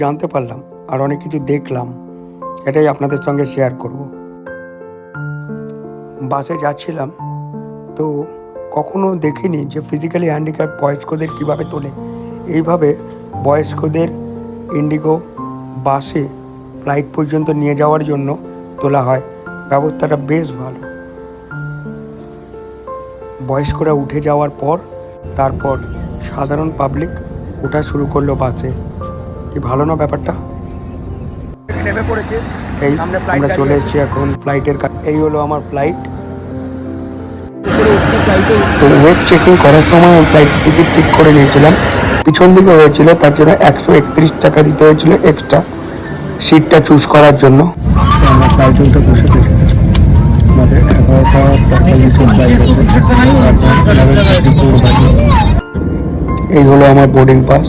জানতে পারলাম আর অনেক কিছু দেখলাম, এটাই আপনাদের সঙ্গে শেয়ার করব। বাসে যাচ্ছিলাম তো কখনো দেখিনি যে ফিজিক্যালি হ্যান্ডিক্যাপ বয়স্কদের কীভাবে তোলে। এইভাবে বয়স্কদের ইন্ডিগো বাসে ফ্লাইট পর্যন্ত নিয়ে যাওয়ার জন্য তোলা হয়। ব্যবস্থাটা বেশ ভালো। বয়স্করা উঠে যাওয়ার পর তারপর সাধারণ পাবলিক ওঠা শুরু করল বাসে। কি ভালো না ব্যাপারটা? নেমে পড়েছে। এই আমরা চলে এসেছি এখন ফ্লাইটের এই হলো আমার ফ্লাইট তো ওয়েব চেকিং করার সময় আমি ফ্লাইটের টিকিট ঠিক করে নিয়েছিলাম। পিছন দিকে হয়েছিল তার জন্য একশো একত্রিশ টাকা দিতে হয়েছিল এক্সট্রা সিটটা চুজ করার জন্য। আমরা ফ্লাইটে উঠে বসে আমাদের এগারোটা পঁয়তাল্লিশে ফ্লাইট এই হলো আমার বোর্ডিং পাস